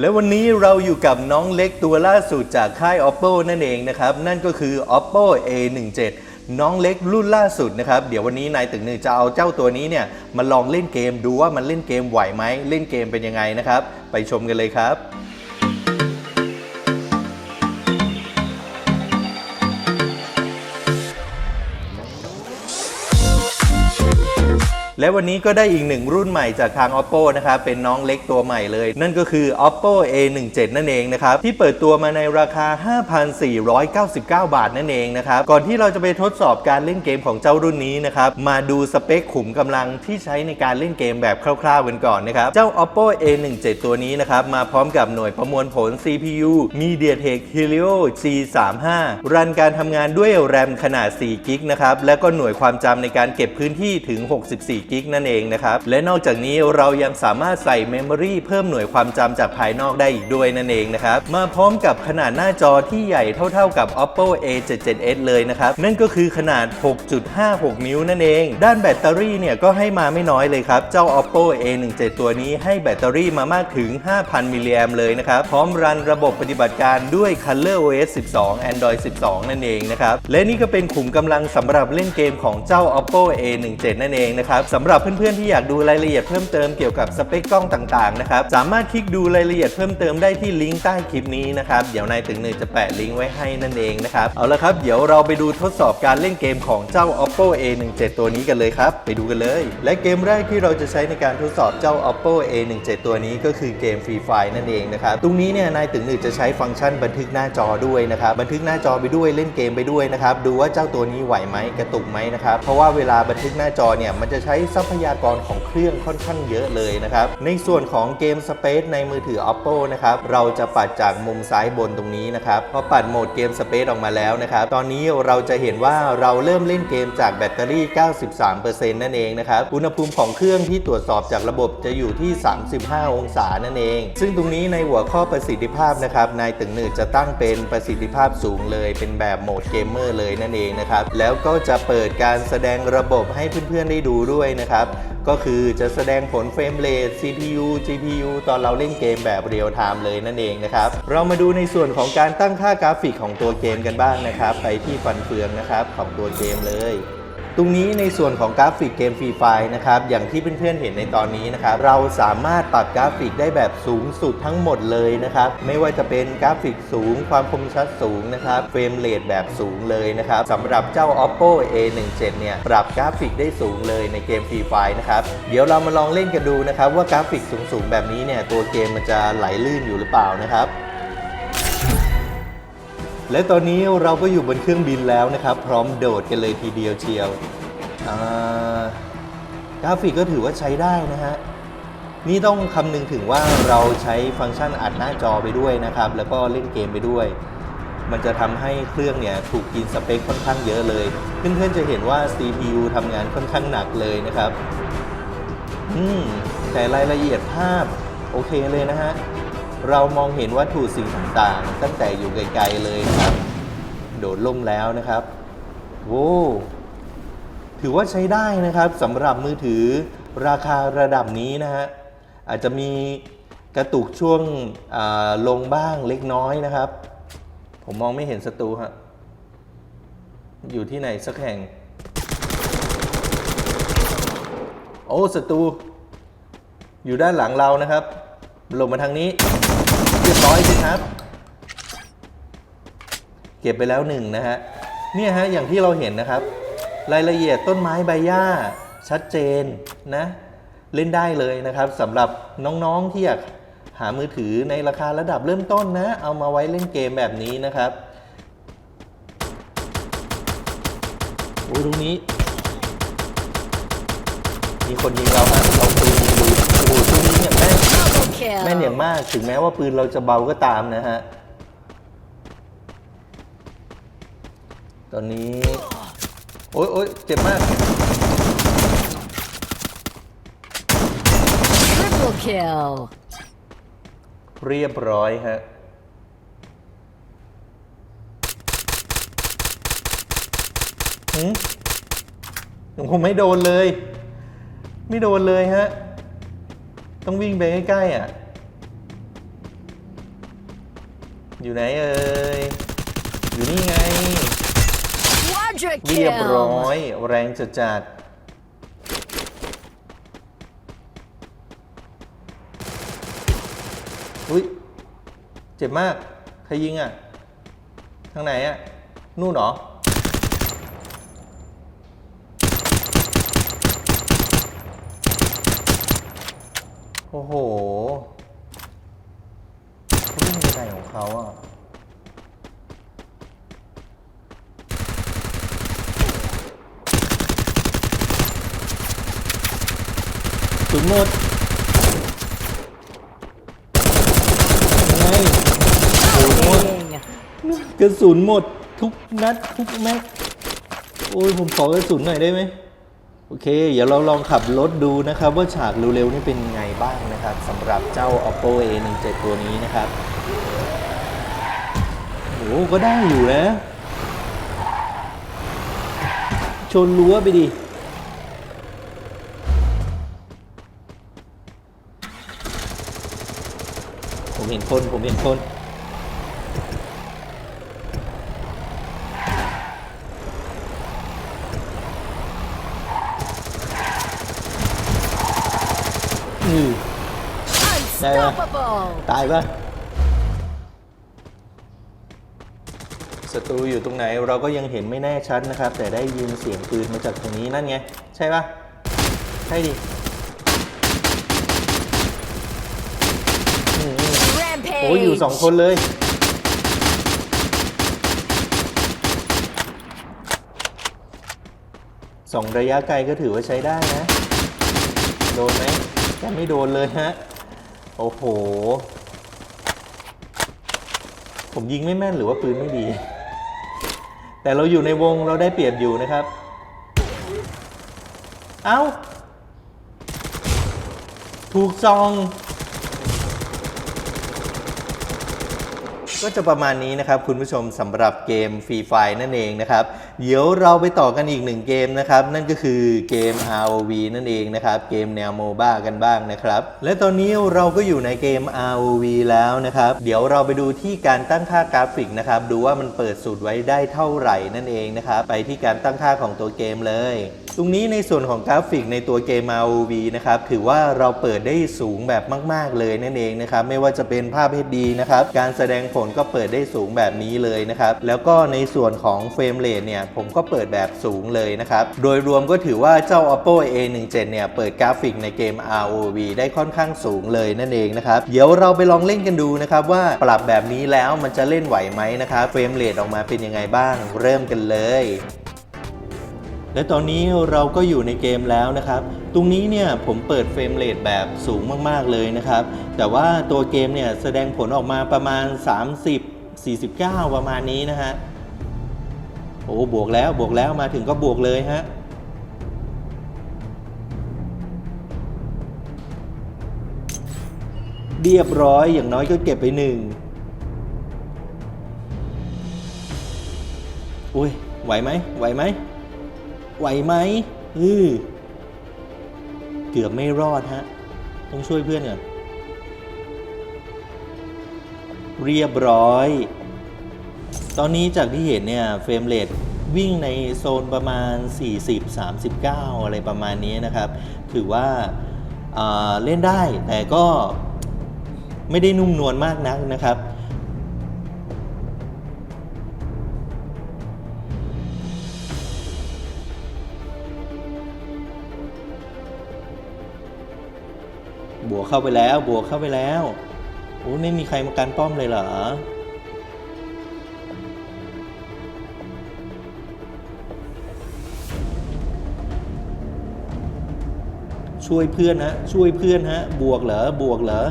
และววันนี้เราอยู่กับน้องเล็กตัวล่าสุดจากค่าย oppo นั่นเองนะครับ นั่นก็คือ oppo a17 น้องเล็กรุ่นล่าสุดนะครับ เดี๋ยววันนี้นายตึงหนึ่งจะเอาเจ้าตัวนี้เนี่ยมาลองเล่นเกมดูว่ามันเล่นเกมไหวไหมเล่นเกมเป็นยังไงนะครับ ไปชมกันเลยครับ และวันนี้ก็ได้อีกหนึ่งรุ่นใหม่จากทาง oppo นะครับเป็นน้องเล็กตัวใหม่เลย นั่นก็คือ oppo a17 นั่นเองนะครับที่เปิดตัวมาในราคา 5,499 บาทนั่นเองนะครับก่อนที่เราจะไปทดสอบการเล่นเกมของเจ้ารุ่นนี้นะครับมาดูสเปคขุมกำลังที่ใช้ในการเล่นเกมแบบคร่าวๆกันก่อนนะครับเจ้า oppo a17 ตัวนี้นะครับมาพร้อมกับหน่วยประมวลผล CPU MediaTek Helio G35 รันการทำงานด้วยแรมขนาด 4 กิกนะครับ และก็หน่วยความจำในการเก็บพื้นที่ถึง 64กิกนั่นเองนะครับ และนอกจากนี้เรายังสามารถใส่เมมโมรีเพิ่มหน่วยความจำจากภายนอกได้อีกด้วยนั่นเองนะครับ มาพร้อมกับขนาดหน้าจอที่ใหญ่เท่าๆกับ oppo a77s เลยนะครับ นั่นก็คือขนาด 6.56 นิ้วนั่นเอง ด้านแบตเตอรี่เนี่ยก็ให้มาไม่น้อยเลยครับ เจ้า oppo a17 ตัวนี้ให้แบตเตอรี่มามากถึง 5,000 มิลลิแอมเลยนะครับ พร้อมรันระบบปฏิบัติการด้วย ColorOS 12 Android 12 นั่นเองนะครับ และนี่ก็เป็นขุมกำลังสำหรับเล่นเกมของเจ้า oppo a17 นั่นเองนะครับสำหรับเพื่อนๆที่อยากดูรายละเอียดเพิ่มเติมเกี่ยวกับสเปคกล้องต่างๆนะครับสามารถคลิกดูรายละเอียดเพิ่มเติมได้ที่ลิงก์ใต้คลิปนี้นะครับเดี๋ยวนายตึงหนึ่งจะแปะลิงก์ไว้ให้นั่นเองนะครับเอาละครับเดี๋ยวเราไปดูทดสอบการเล่นเกมของเจ้า oppo a17 ตัวนี้กันเลยครับไปดูกันเลย และเกมแรกที่เราจะใช้ในการทดสอบเจ้า oppo a17 ตัวนี้ก็คือเกม Free Fire นั่นเองนะครับตรงนี้เนี่ยนายตึงหนึ่งจะใช้ฟังก์ชันบันทึกหน้าจอด้วยนะครับบันทึกหน้าจอไปด้วยเล่นเกมไปด้วยนะครับดูว่าเจ้าตัวนี้ไหวไหมกระตุกไหมนะครับเพราะว่าเวลาบันทึกหน้าจอเนี่ยมันจะใช้ทรัพยากรของเครื่องค่อนข้างเยอะเลยนะครับ ในส่วนของเกม Space ในมือถือ oppo นะครับ เราจะปัดจากมุมซ้ายบนตรงนี้นะครับพอปัดโหมดเกม Space ออกมาแล้วนะครับ ตอนนี้เราจะเห็นว่าเราเริ่มเล่นเกมจากแบตเตอรี่ 93%นั่นเองนะครับ อุณหภูมิของเครื่องที่ตรวจสอบจากระบบจะอยู่ที่ 35 องศานั่นเอง ซึ่งตรงนี้ในหัวข้อประสิทธิภาพนะครับนายตึงหนืดจะตั้งเป็นประสิทธิภาพสูงเลย เป็นแบบโหมดเกมเมอร์เลยนั่นเองนะครับ แล้วก็จะเปิดการแสดงระบบให้เพื่อนๆได้ดูด้วยนะครับ ก็คือจะแสดงผลเฟรมเรท CPU GPU ตอนเราเล่นเกมแบบเรียลไทม์เลยนั่นเองนะครับ เรามาดูในส่วนของการตั้งค่ากราฟิกของตัวเกมกันบ้างนะครับ ไปที่ฟันเฟืองนะครับของตัวเกมเลย ตรงนี้ในส่วนของกราฟิกเกมฟรีไฟนะครับอย่างที่เพื่อนๆเห็นในตอนนี้นะครับเราสามารถปรับกราฟิกได้แบบสูงสุดทั้งหมดเลยนะครับไม่ว่าจะเป็นกราฟิกสูง ความคมชัดสูงนะครับเฟรมเรทแบบสูงเลยนะครับสำหรับเจ้า oppo a17 เนี่ยปรับกราฟิกได้สูงเลยในเกมฟรีไฟนะครับเดี๋ยวเรามาลองเล่นกันดูนะครับว่ากราฟิกสูงๆแบบนี้เนี่ยตัวเกมมันจะไหลลื่นอยู่หรือเปล่านะครับ และตอนนี้เราก็อยู่บนเครื่องบินแล้วนะครับ พร้อมโดดกันเลยทีเดียวเชียวกราฟิกก็ถือว่าใช้ได้นะฮะ นี่ต้องคำนึงถึงว่าเราใช้ฟังก์ชันอัดหน้าจอไปด้วยนะครับ แล้วก็เล่นเกมไปด้วย มันจะทำให้เครื่องเนี่ยถูกกินสเปคค่อนข้างเยอะเลย เพื่อนๆจะเห็นว่า CPU ทำงานค่อนข้างหนักเลยนะครับ อืมแต่รายละเอียดภาพโอเคเลยนะฮะ เรามองเห็นวัตถุสิ่งต่างๆ ตั้งแต่อยู่ไกลๆเลยนะครับ โดดล่มแล้วนะครับโว้ถือว่าใช้ได้นะครับสำหรับมือถือราคาระดับนี้นะฮะอาจจะมีกระตุกช่วงลงบ้างเล็กน้อยนะครับ ผมมองไม่เห็นศัตรูฮะอยู่ที่ไหนสักแห่ง โอ้ศัตรูอยู่ด้านหลังเรานะครับลงมาทางนี้ รียบร้อยสิครับ เก็บไปแล้วหนึ่งนะฮะเนี่ยฮะอย่างที่เราเห็นนะครับ รายละเอียดต้นไม้ใบหญ้า ชัดเจนนะ เล่นได้เลยนะครับสำหรับน้องๆที่อยากหามือถือในราคาระดับเริ่มต้นนะ เอามาไว้เล่นเกมแบบนี้นะครับโอ้ตรงนี้ มีคนยิงเราฮะเราปืนยิงดูโอ้โหช่วงนี้เนี่ยแม่ kill. แม่นอย่างมากถึงแม้ว่าปืนเราจะเบาก็ตามนะฮะ ตอนนี้ โอ๊ยโอ๊ยเจ็บมาก Triple kill. เรียบร้อยฮะ หืมผมไม่โดนเลย ไม่โดนเลยฮะ ต้องวิ่งไปใกล้ๆอะ อยู่ไหนเอ่ย อยู่นี่ไง Quadra เรียบร้อ kill. ยแรงจัดจัดอุ้ย เจ็บมาก ใครยิงอะ ทางไหนอะ นู่นเหรอ โอ้โหเขาวิ่งไปไหนของเขาอะ ถึงหมดยังไงโอ้โห Dang. กระสุนหมดทุกนัดทุกแม็ก โอ้ยผมขอกระสุนหน่อยได้ไหม โอเค เดี๋ยวเราลองขับรถดูนะครับ ว่าฉากเร็วๆนี่เป็นไงบ้างนะครับสำหรับเจ้า oppo a17 ตัวนี้นะครับโอ้ก็ได้อยู่นะ ชนรั้วไปดิผมเห็นคน ผมเห็นคน อืม Unstoppable. ตายปะศัตรูอยู่ตรงไหนเราก็ยังเห็นไม่แน่ชัดนะครับ แต่ได้ยินเสียงปืนมาจากตรงนี้นั่นไง ใช่ปะใช่ดิอืม Rampage. โอ้ยอยู่สองคนเลย สองระยะไกลก็ถือว่าใช้ได้นะ โดนไหมยังไม่โดนเลยฮะ โอ้โห ผมยิงไม่แม่นหรือว่าปืนไม่ดี แต่เราอยู่ในวงเราได้เปรียบอยู่นะครับ เอ้า ถูกซอง ก็จะประมาณนี้นะครับคุณผู้ชมสำหรับเกมฟรีไฟนั่นเองนะครับ เดี๋ยวเราไปต่อกันอีกหนึ่งเกมนะครับ นั่นก็คือเกม ROV นั่นเองนะครับ เกมแนวโมบ้ากันบ้างนะครับ และตอนนี้เราก็อยู่ในเกม ROV แล้วนะครับ เดี๋ยวเราไปดูที่การตั้งค่ากราฟิกนะครับ ดูว่ามันเปิดสูตรไว้ได้เท่าไหร่นั่นเองนะครับ ไปที่การตั้งค่าของตัวเกมเลย ตรงนี้ในส่วนของกราฟิกในตัวเกม ROV นะครับถือว่าเราเปิดได้สูงแบบมาก ๆ เลยนั่นเองนะครับไม่ว่าจะเป็นภาพ HD นะครับการแสดงผลก็เปิดได้สูงแบบนี้เลยนะครับแล้วก็ในส่วนของเฟรมเรทเนี่ยผมก็เปิดแบบสูงเลยนะครับโดยรวมก็ถือว่าเจ้า oppo a17 เนี่ยเปิดกราฟิกในเกม ROV ได้ค่อนข้างสูงเลยนั่นเองนะครับเดี๋ยวเราไปลองเล่นกันดูนะครับว่าปรับแบบนี้แล้วมันจะเล่นไหวไหมนะครับเฟรมเรทออกมาเป็นยังไงบ้าง เริ่มกันเลย และตอนนี้เราก็อยู่ในเกมแล้วนะครับ ตรงนี้เนี่ยผมเปิดเฟรมเรทแบบสูงมากๆเลยนะครับ แต่ว่าตัวเกมเนี่ยแสดงผลออกมาประมาณ 30 49 ประมาณนี้นะฮะ โอ้บวกแล้วบวกแล้วมาถึงก็บวกเลยฮะเรียบร้อยอย่างน้อยก็เก็บไปหนึ่งอุ้ยไหวไหมไหวไหม ไหวไหมอือเกือบไม่รอดฮะ ต้องช่วยเพื่อนก่อนเรียบร้อย ตอนนี้จากที่เห็นเนี่ย เฟรมเรทวิ่งในโซนประมาณ 40 39 อะไรประมาณนี้นะครับ ถือว่าอ่าเล่นได้แต่ก็ไม่ได้นุ่มนวลมากนักนะครับ เข้าไปแล้ว บวกเข้าไปแล้วโอ้ไม่มีใครมากันป้อมเลยเหรอช่วยเพื่อนฮะช่วยเพื่อนฮะบวกเหรอบวกเหรอ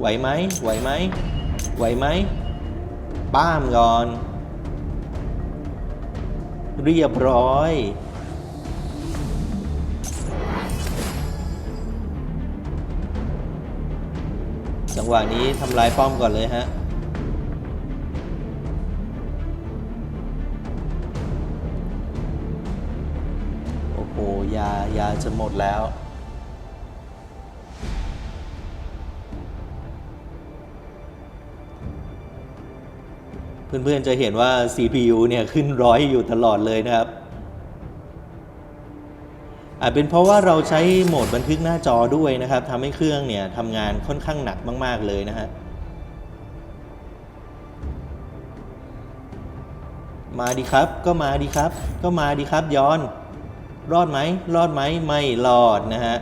ไหวไหมไหวไหมไหวไหมป้ามก่อน เรียบร้อย หวะนี้ทำลายป้อมก่อนเลยฮะโอ้โหยายาจะหมดแล้วอเพื่อนๆจะเห็นว่า CPU เนี่ยขึ้นร้อยอยู่ตลอดเลยนะครับ อาจเป็นเพราะว่าเราใช้โหมดบันทึกหน้าจอด้วยนะครับทำให้เครื่องเนี่ยทำงานค่อนข้างหนักมาก ๆ เลยนะฮะมาดีครับ ก็มาดีครับ ก็มาดีครับย้อน รอดไหมรอดไหมไม่รอดนะฮะ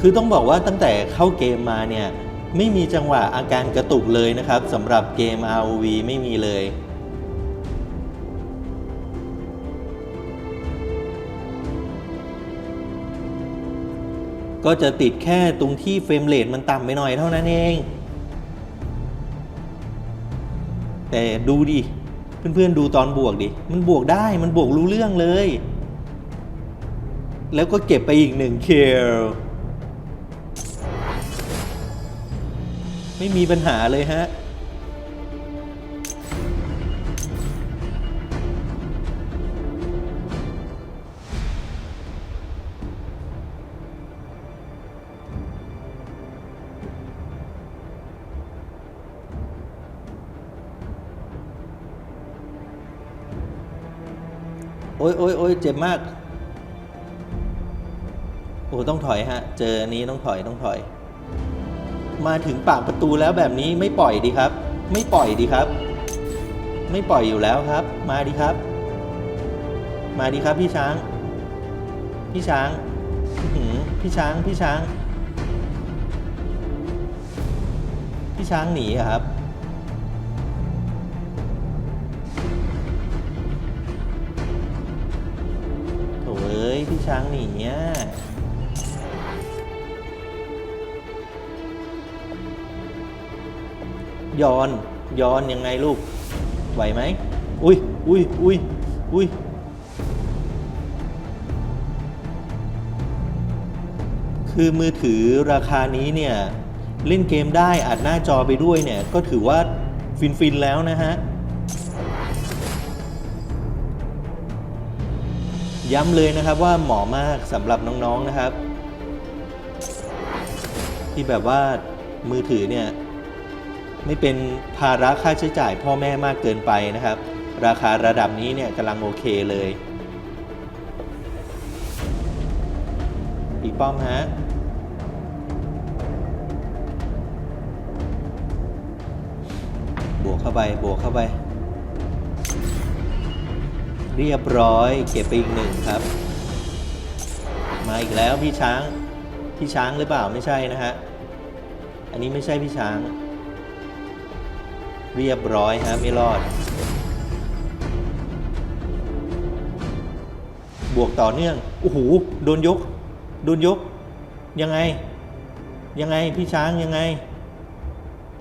คือต้องบอกว่าตั้งแต่เข้าเกมมาเนี่ยไม่มีจังหวะอาการกระตุกเลยนะครับสำหรับเกม ROV ไม่มีเลย ก็จะติดแค่ตรงที่เฟรมเรทมันต่ำไปหน่อยเท่านั้นเอง แต่ดูดิ เพื่อนๆดูตอนบวกดิ มันบวกได้มันบวกรู้เรื่องเลย แล้วก็เก็บไปอีกหนึ่งเคลไม่มีปัญหาเลยฮะ โอ้ยโอ้ยโอ้ยเจ็บมาก โอ้ต้องถอยฮะ เจออันนี้ต้องถอยต้องถอย มาถึงปากประตูแล้วแบบนี้ไม่ปล่อยดีครับ ไม่ปล่อยดีครับ ไม่ปล่อยอยู่แล้วครับ มาดีครับ มาดีครับพี่ช้าง พี่ช้างพี่ช้างพี่ช้าง พี่ช้างหนีครับ พี่ช้างหนีอะย้อนย้อนยังไงลูก ไหวไหม อุ้ยอุ้ยอุ้ยอุ้ยคือมือถือราคานี้เนี่ย เล่นเกมได้อัดหน้าจอไปด้วยเนี่ย ก็ถือว่าฟินฟินๆแล้วนะฮะ ย้ำเลยนะครับว่าเหมาะมากสำหรับน้องๆนะครับ ที่แบบว่ามือถือเนี่ย ไม่เป็นภาระค่าใช้จ่ายพ่อแม่มากเกินไปนะครับ ราคาระดับนี้เนี่ยกำลังโอเคเลยอีกป้อมฮะบวกเข้าไปบวกเข้าไป เรียบร้อย เก็บไปอีกหนึ่งครับ มาอีกแล้วพี่ช้าง พี่ช้างหรือเปล่าไม่ใช่นะฮะ อันนี้ไม่ใช่พี่ช้าง เรียบร้อยฮะไม่รอด บวกต่อเนื่อง โอ้โห โดนยก โดนยก ยังไง ยังไงพี่ช้างยังไง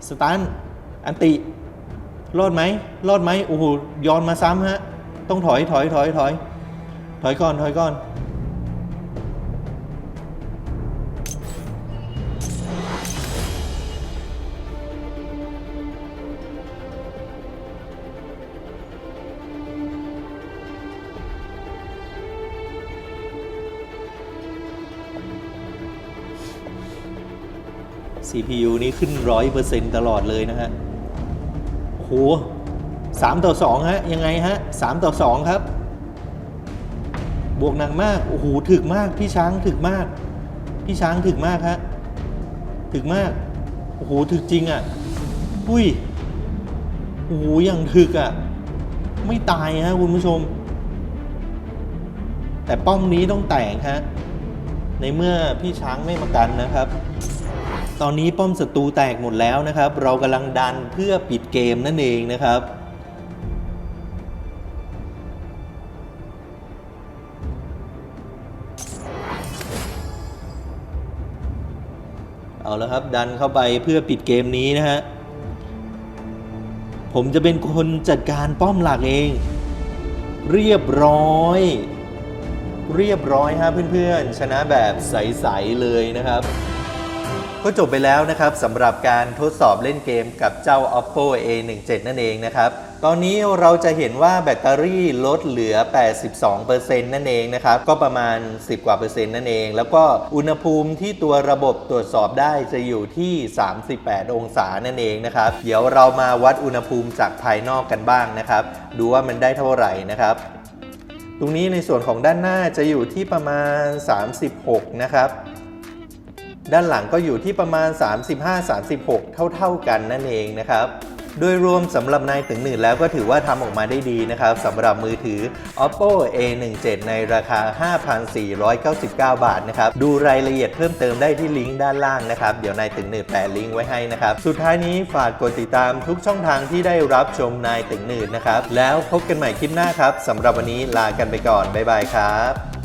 สตัน อันติ รอดไหม รอดไหม โอ้โห ย้อนมาซ้ำฮะ ต้องถอยถอยถอยถอยถอยก่อนถอยก่อน CPU นี้ขึ้นร้อยเปอร์เซ็นต์ตลอดเลยนะฮะโอ้โห สามต่อสองฮะ ยังไงฮะสามต่อสองครับ บวกหนักมาก โอ้โหถึกมาก พี่ช้างถึกมาก พี่ช้างถึกมากฮะ ถึกมาก โอ้โหถึกจริงอะอุ้ย โอ้โหอย่างถึกอะ ไม่ตายฮะคุณผู้ชม แต่ป้อมนี้ต้องแตกฮะ ในเมื่อพี่ช้างไม่มากันนะครับตอนนี้ป้อมศัตรูแตกหมดแล้วนะครับ เรากำลังดันเพื่อปิดเกมนั่นเองนะครับ เอาแล้วครับ ดันเข้าไปเพื่อปิดเกมนี้นะฮะ ผมจะเป็นคนจัดการป้อมหลักเอง เรียบร้อย เรียบร้อยฮะเพื่อนๆ ชนะแบบใส ๆ เลยนะครับ ก็จบไปแล้วนะครับสำหรับการทดสอบเล่นเกมกับเจ้า oppo a17 นั่นเองนะครับ ตอนนี้เราจะเห็นว่าแบตเตอรี่ลดเหลือ 82%นั่นเองนะครับ ก็ประมาณ 10 กว่าเปอร์เซ็นต์นั่นเอง แล้วก็อุณหภูมิที่ตัวระบบตรวจสอบได้จะอยู่ที่ 38 องศานั่นเองนะครับ เดี๋ยวเรามาวัดอุณหภูมิจากภายนอกกันบ้างนะครับ ดูว่ามันได้เท่าไหร่นะครับตรงนี้ในส่วนของด้านหน้าจะอยู่ที่ประมาณ 36 นะครับ ด้านหลังก็อยู่ที่ประมาณ 35-36 เท่า ๆ กันนั่นเองนะครับโดยรวมสำหรับนายถึงหนึ่งแล้วก็ถือว่าทำออกมาได้ดีนะครับสำหรับมือถือ oppo a17 ในราคา 5,499 บาทนะครับดูรายละเอียดเพิ่มเติมได้ที่ลิงก์ด้านล่างนะครับเดี๋ยวนายถึงหนึ่งแปะลิงก์ไว้ให้นะครับสุดท้ายนี้ฝากกดติดตามทุกช่องทางที่ได้รับชมนายถึงหนึ่งนะครับแล้วพบกันใหม่คลิปหน้าครับสำหรับวันนี้ลากันไปก่อนบ๊ายบายครับ